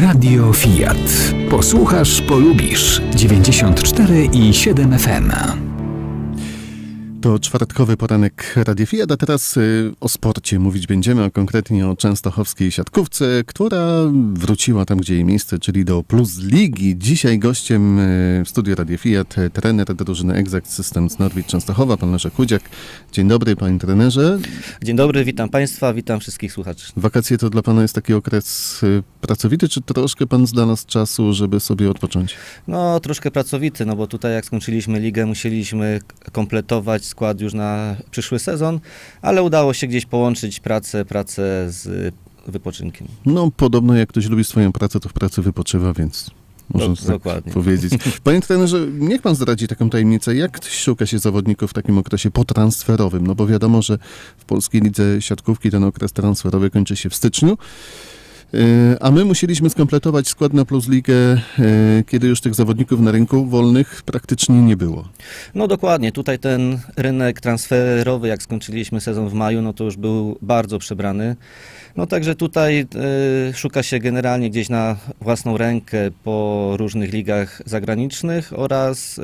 Radio Fiat. Posłuchasz, polubisz. 94 i 7 FM. To czwartkowy poranek Radia Fiat, a teraz y, o sporcie mówić będziemy, a konkretnie o częstochowskiej siatkówce, która wróciła tam, gdzie jej miejsce, czyli do Plus Ligi. Dzisiaj gościem y, w studiu Radia Fiat y, trener drużyny Exact Systems Norwid Częstochowa, pan Leszek Chudziak. Dzień dobry, panie trenerze. Dzień dobry, witam Państwa, witam wszystkich słuchaczy. Wakacje to dla pana jest taki okres pracowity, czy troszkę pan znalazł czasu, żeby sobie odpocząć? No, troszkę pracowity, no bo tutaj jak skończyliśmy ligę, musieliśmy kompletować skład już na przyszły sezon, ale udało się gdzieś połączyć pracę, pracę z wypoczynkiem. No, podobno jak ktoś lubi swoją pracę, to w pracy wypoczywa, więc można Do- tak dokładnie. powiedzieć. Panie trenerze, niech pan zdradzi taką tajemnicę, jak szuka się zawodników w takim okresie potransferowym? No bo wiadomo, że w polskiej lidze siatkówki ten okres transferowy kończy się w styczniu. Yy, A my musieliśmy skompletować skład na Plus Ligę, yy, kiedy już tych zawodników na rynku wolnych praktycznie nie było. No dokładnie, tutaj ten rynek transferowy, jak skończyliśmy sezon w maju, no to już był bardzo przebrany. No także tutaj y, szuka się generalnie gdzieś na własną rękę po różnych ligach zagranicznych oraz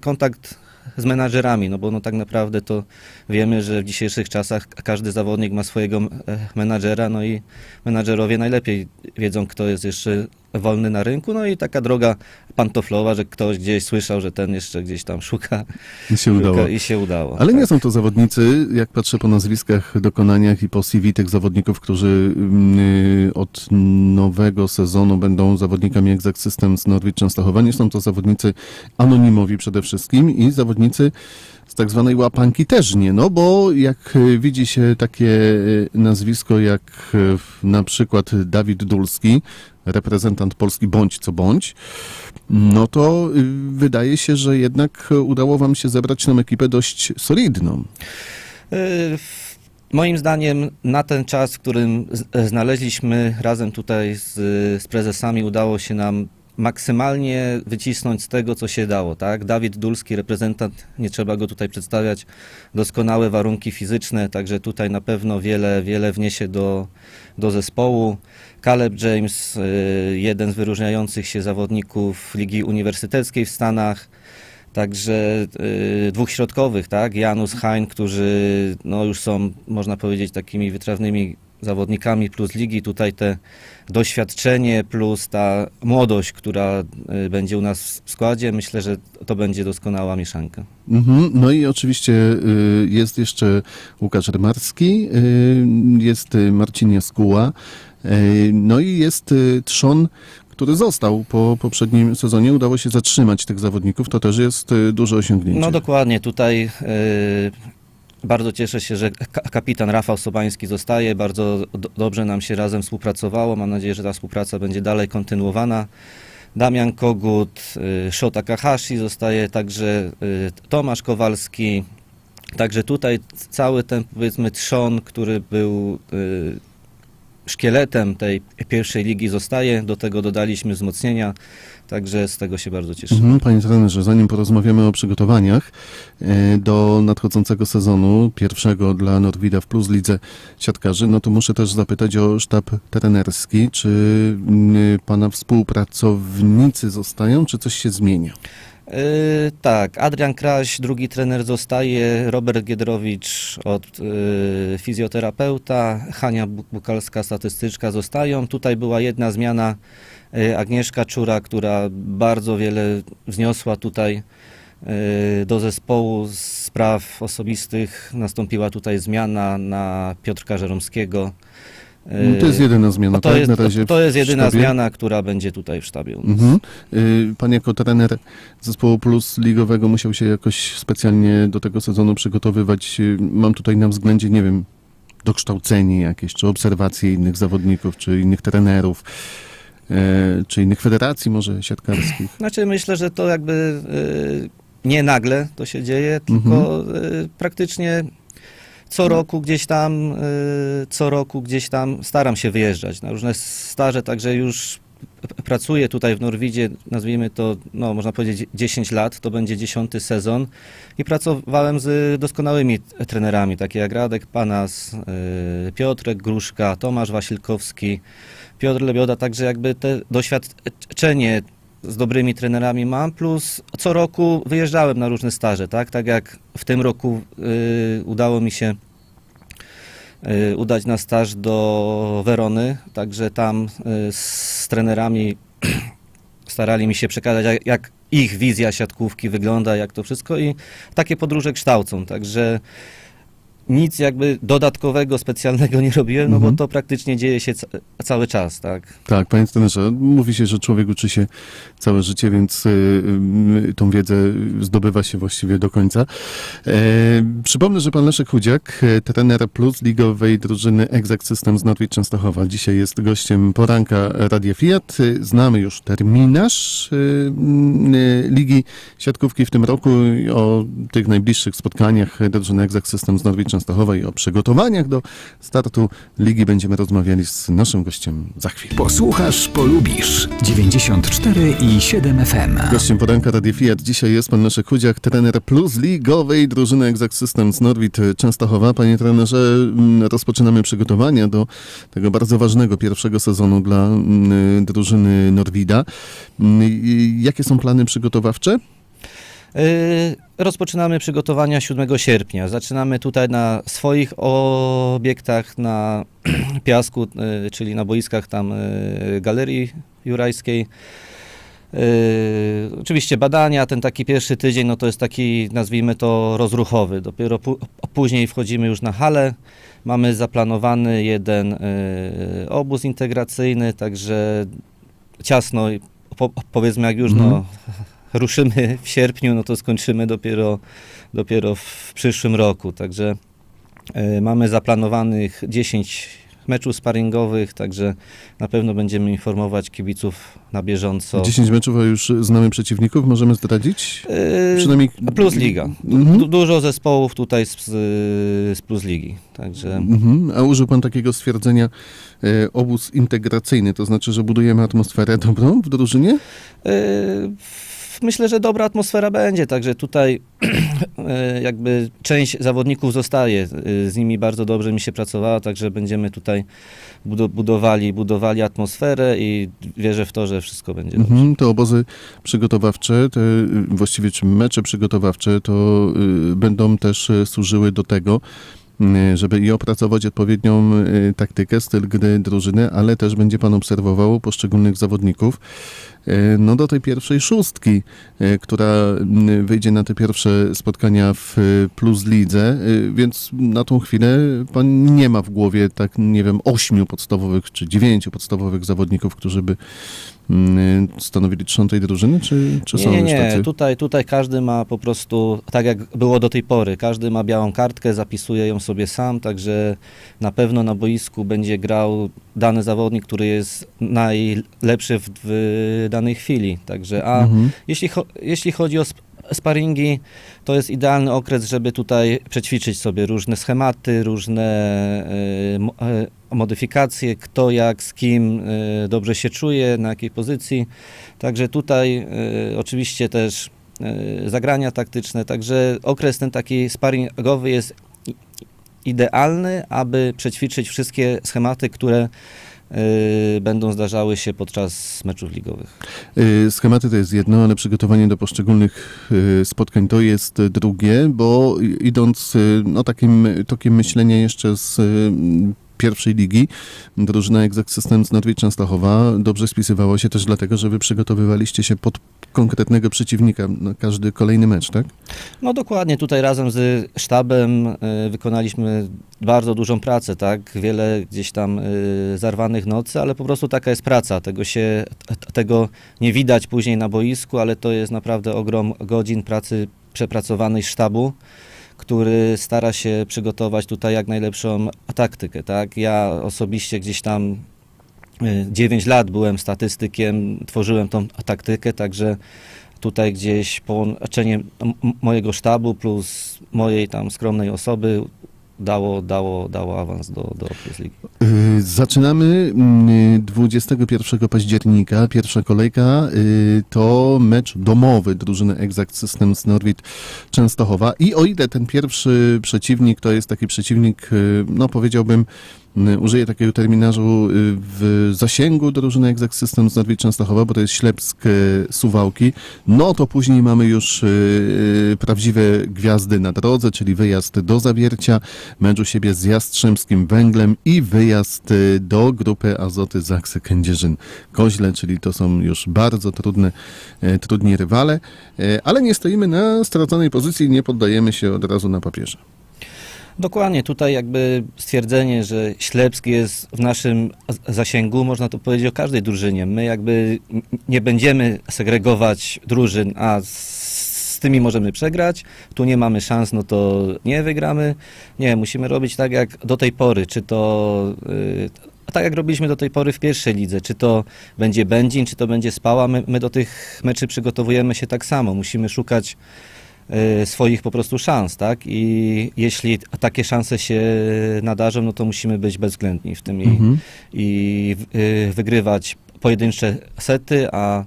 kontakt z menadżerami, no bo no tak naprawdę to wiemy, że w dzisiejszych czasach każdy zawodnik ma swojego e, menadżera, no i menadżerowie najlepiej wiedzą, kto jest jeszcze wolny na rynku, no i taka droga pantoflowa, że ktoś gdzieś słyszał, że ten jeszcze gdzieś tam szuka, I się udało. i się udało. Ale nie tak. są to zawodnicy, jak patrzę po nazwiskach, dokonaniach i po CV tych zawodników, którzy mm, od nowego sezonu będą zawodnikami Exact Systems Norwich Częstochowa. Nie są to zawodnicy anonimowi przede wszystkim i zawodnicy z tak zwanej łapanki też nie, no bo jak y, widzi się takie y, nazwisko jak y, na przykład Dawid Dulski, reprezentant Polski bądź co bądź, no to wydaje się, że jednak udało wam się zebrać tą ekipę dość solidną. Moim zdaniem na ten czas, w którym znaleźliśmy razem tutaj z, z prezesami, udało się nam maksymalnie wycisnąć z tego, co się dało. Tak? Dawid Dulski, reprezentant, nie trzeba go tutaj przedstawiać, doskonałe warunki fizyczne, także tutaj na pewno wiele, wiele wniesie do, do zespołu. Caleb James, y, jeden z wyróżniających się zawodników Ligi Uniwersyteckiej w Stanach. Także y, dwóch środkowych, tak? Janus Hein, którzy no, już są, można powiedzieć, takimi wytrawnymi zawodnikami plus ligi. Tutaj te doświadczenie plus ta młodość, która y, będzie u nas w składzie, myślę, że to będzie doskonała mieszanka. Mhm. No i oczywiście y, jest jeszcze Łukasz Rymarski, y, jest Marcin Jaskuła, no i jest Trzon, który został po poprzednim sezonie. Udało się zatrzymać tych zawodników, to też jest duże osiągnięcie. No dokładnie, tutaj bardzo cieszę się, że ka- kapitan Rafał Sobański zostaje, bardzo do- dobrze nam się razem współpracowało, mam nadzieję, że ta współpraca będzie dalej kontynuowana. Damian Kogut, y, Shota Kahashi zostaje, także y, Tomasz Kowalski, także tutaj cały ten powiedzmy trzon, który był y, szkieletem tej pierwszej ligi zostaje, do tego dodaliśmy wzmocnienia, także z tego się bardzo cieszę. Mhm, panie trenerze, zanim porozmawiamy o przygotowaniach e, do nadchodzącego sezonu, pierwszego dla Norwida w Plus Lidze Siatkarzy, no to muszę też zapytać o sztab trenerski. Czy pana współpracownicy zostają, czy coś się zmienia? Yy, tak, Adrian Kraś, drugi trener zostaje, Robert Giedrowicz od yy, fizjoterapeuta, Hania Bu- Bukalska, statystyczka zostają. Tutaj była jedna zmiana, yy, Agnieszka Czura, która bardzo wiele wzniosła tutaj yy, do zespołu z spraw osobistych. Nastąpiła tutaj zmiana na Piotrka Żeromskiego. No, to jest jedyna zmiana, to, tak? jest, Na razie to, to jest jedyna zmiana, która będzie tutaj w sztabie. Mhm. Y, Pan jako trener zespołu Plus ligowego musiał się jakoś specjalnie do tego sezonu przygotowywać. Y, Mam tutaj na względzie, nie wiem, dokształcenie jakieś, czy obserwacje innych zawodników, czy innych trenerów, e, czy innych federacji może siatkarskich. Znaczy myślę, że to jakby y, nie nagle to się dzieje, tylko y, praktycznie co roku gdzieś tam, y, co roku gdzieś tam staram się wyjeżdżać na różne staże, także już pracuję tutaj w Norwidzie, nazwijmy to, no można powiedzieć 10 lat, to będzie 10 sezon i pracowałem z doskonałymi trenerami, takie jak Radek Panas, y, Piotrek Gruszka, Tomasz Wasilkowski, Piotr Lebioda, także jakby te doświadczenie z dobrymi trenerami mam, plus co roku wyjeżdżałem na różne staże, tak? Tak jak w tym roku y, udało mi się y, udać na staż do Werony, także tam y, z trenerami starali mi się przekazać, jak, jak ich wizja siatkówki wygląda, jak to wszystko i takie podróże kształcą, także nic jakby dodatkowego, specjalnego nie robiłem, no Mhm. bo to praktycznie dzieje się ca- cały czas, tak? Tak, panie trenerze, mówi się, że człowiek uczy się całe życie, więc y, y, tą wiedzę zdobywa się właściwie do końca. E, przypomnę, że pan Leszek Chudziak, e, trener plus ligowej drużyny Exact System z Norwich Częstochowa, dzisiaj jest gościem poranka Radia Fiat. E, Znamy już terminarz y, y, Ligi Siatkówki w tym roku o tych najbliższych spotkaniach drużyny Exact System z Norwich Częstochowa i o przygotowaniach do startu ligi będziemy rozmawiali z naszym gościem za chwilę. Posłuchasz, polubisz. 94 i 7 FM. Gościem poranka Radia Fiat dzisiaj jest pan Leszek Chudziak, trener plus ligowej drużyny Exact Systems Norwid Częstochowa. Panie trenerze, mm, rozpoczynamy przygotowania do tego bardzo ważnego pierwszego sezonu dla mm, drużyny Norwida. Mm, Jakie są plany przygotowawcze? Yy, Rozpoczynamy przygotowania 7 sierpnia. Zaczynamy tutaj na swoich obiektach na piasku, yy, czyli na boiskach tam yy, Galerii Jurajskiej. Yy, oczywiście badania, ten taki pierwszy tydzień, no to jest taki, nazwijmy to, rozruchowy. Dopiero później wchodzimy już na halę. Mamy zaplanowany jeden yy, obóz integracyjny, także ciasno, po, powiedzmy jak już Mhm. no, ruszymy w sierpniu, no to skończymy dopiero, dopiero w przyszłym roku. Także e, mamy zaplanowanych 10 meczów sparingowych, także na pewno będziemy informować kibiców na bieżąco. 10 meczów, a już znamy przeciwników, możemy zdradzić? E, Przynajmniej... Plus Liga. Mhm. Du- dużo zespołów tutaj z, z Plus Ligi. Także Mhm. A użył pan takiego stwierdzenia e, obóz integracyjny, to znaczy, że budujemy atmosferę dobrą w drużynie? Yy, Myślę, że dobra atmosfera będzie, także tutaj yy, jakby część zawodników zostaje. Yy, Z nimi bardzo dobrze mi się pracowało, także będziemy tutaj budo- budowali, budowali atmosferę i wierzę w to, że wszystko będzie dobrze. Mhm, te obozy przygotowawcze, te właściwie czy mecze przygotowawcze, to y, będą też y, służyły do tego, żeby i opracować odpowiednią taktykę, styl gry drużyny, ale też będzie pan obserwował poszczególnych zawodników. y, No do tej pierwszej szóstki, y, która wyjdzie na te pierwsze spotkania w y, Plus Lidze, więc na tą chwilę pan nie ma w głowie tak, nie wiem, ośmiu podstawowych czy dziewięciu podstawowych zawodników, którzy by stanowili trzon tej drużyny, czy, czy Nie, są nie, nie. tacy? Tutaj, tutaj każdy ma po prostu, tak jak było do tej pory, każdy ma białą kartkę, zapisuje ją sobie sam, także na pewno na boisku będzie grał dany zawodnik, który jest najlepszy w, w danej chwili. Także, a Mhm. jeśli, cho- jeśli chodzi o sparingi, to jest idealny okres, żeby tutaj przećwiczyć sobie różne schematy, różne e, e, modyfikacje, kto jak, z kim e, dobrze się czuje, na jakiej pozycji. Także tutaj oczywiście też zagrania taktyczne, także okres ten taki sparingowy jest idealny, aby przećwiczyć wszystkie schematy, które będą zdarzały się podczas meczów ligowych. Y, Schematy to jest jedno, ale przygotowanie do poszczególnych y, spotkań to jest y, drugie, bo idąc y, no, takim tokiem myślenia jeszcze z y, pierwszej ligi, drużyna Exact Systems Norwich Częstochowa dobrze spisywała się też dlatego, że wy przygotowywaliście się pod konkretnego przeciwnika na każdy kolejny mecz, tak? No dokładnie, tutaj razem z sztabem y, wykonaliśmy bardzo dużą pracę, tak? Wiele gdzieś tam y, zarwanych nocy, ale po prostu taka jest praca. Tego się, tego nie widać później na boisku, ale to jest naprawdę ogrom godzin pracy przepracowanej sztabu, który stara się przygotować tutaj jak najlepszą taktykę, tak? Ja osobiście gdzieś tam 9 lat byłem statystykiem, tworzyłem tą taktykę, także tutaj gdzieś połączenie mojego sztabu plus mojej tam skromnej osoby dało, dało, dało awans do, do Plus Ligi. Y, Zaczynamy mm, 21 października. Pierwsza kolejka y, to mecz domowy drużyny Exact Systems Norwid Częstochowa. I o ile ten pierwszy przeciwnik to jest taki przeciwnik, y, no powiedziałbym, użyję takiego terminarzu, y, w zasięgu drużyny Exact System z Częstochowa, bo to jest Ślepsk y, Suwałki, no to później mamy już y, y, prawdziwe gwiazdy na drodze, czyli wyjazd do Zawiercia, mecz siebie z Jastrzębskim Węglem i wyjazd y, do grupy Azoty Zaksy Kędzierzyn Koźle, czyli to są już bardzo trudne, trudni rywale, ale nie stoimy na straconej pozycji nie poddajemy się od razu na papierze. Dokładnie, tutaj jakby stwierdzenie, że Ślepsk jest w naszym zasięgu, można to powiedzieć o każdej drużynie. My jakby nie będziemy segregować drużyn, a z, tymi możemy przegrać, tu nie mamy szans, no to nie wygramy. Nie, musimy robić tak jak do tej pory, czy to... Yy, tak jak robiliśmy do tej pory w pierwszej lidze, czy to będzie Będzin, czy to będzie Spała, my, my do tych meczy przygotowujemy się tak samo. Musimy szukać swoich po prostu szans, tak? I jeśli takie szanse się nadarzą, no to musimy być bezwzględni w tym i, Mhm. i y, wygrywać pojedyncze sety, a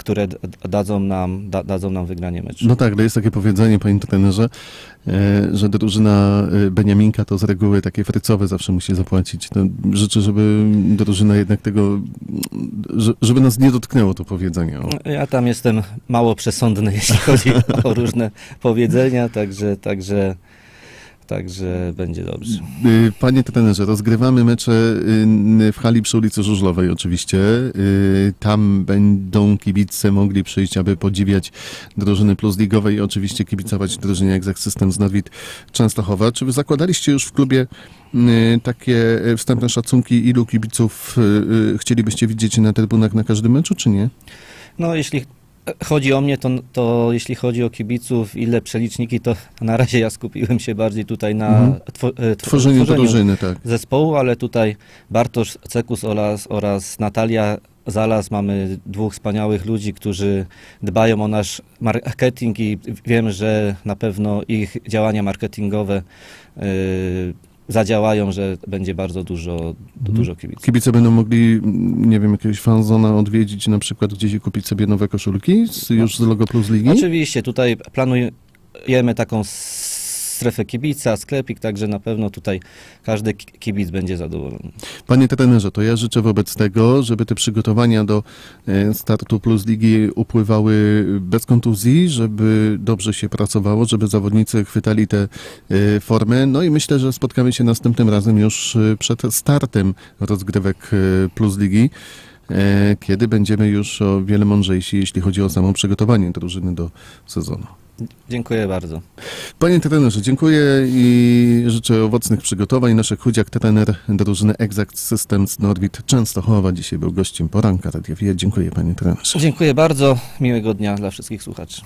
które dadzą nam, da, dadzą nam wygranie meczu. No tak, to jest takie powiedzenie, panie trenerze, e, że drużyna e, Beniaminka to z reguły takie frycowe zawsze musi zapłacić. To życzę, żeby drużyna jednak tego, że- żeby nas nie dotknęło to powiedzenie. Ja tam jestem mało przesądny, jeśli chodzi o różne powiedzenia, także, także, także będzie dobrze. Y, Panie trenerze, rozgrywamy mecze y, w hali przy ulicy Żużlowej oczywiście. Y, Tam będą kibice mogli przyjść, aby podziwiać drużyny plus ligowej i oczywiście kibicować drużynie Exact System z Norwid Częstochowa. Czy wy zakładaliście już w klubie takie wstępne szacunki, ilu kibiców chcielibyście widzieć na trybunach na każdym meczu, czy nie? No, jeśli chodzi o mnie, to, to jeśli chodzi o kibiców, ile przeliczniki, to na razie ja skupiłem się bardziej tutaj na Mhm. e, tw- Tworzeniu drużyny, tak. zespołu, ale tutaj Bartosz Cekus oraz, oraz Natalia Zalas mamy dwóch wspaniałych ludzi, którzy dbają o nasz marketing i wiem, że na pewno ich działania marketingowe y, zadziałają, że będzie bardzo dużo, dużo kibiców. Kibice będą mogli, nie wiem, jakiegoś fanzona odwiedzić na przykład gdzieś i kupić sobie nowe koszulki z, już z logo Plus Ligi? Oczywiście, tutaj planujemy taką strefę kibica, sklepik, także na pewno tutaj każdy ki- kibic będzie zadowolony. Panie trenerze, to ja życzę wobec tego, żeby te przygotowania do e, startu Plus Ligi upływały bez kontuzji, żeby dobrze się pracowało, żeby zawodnicy chwytali te formy. No i myślę, że spotkamy się następnym razem już e, przed startem rozgrywek e, Plus Ligi, kiedy będziemy już o wiele mądrzejsi, jeśli chodzi o samo przygotowanie drużyny do sezonu. Dziękuję bardzo. Panie trenerze, dziękuję i życzę owocnych przygotowań. Nasz chudziak, trener drużyny Exact Systems Norwid Częstochowa dzisiaj był gościem poranka Radia. Dziękuję panie trenerze. Dziękuję bardzo. Miłego dnia dla wszystkich słuchaczy.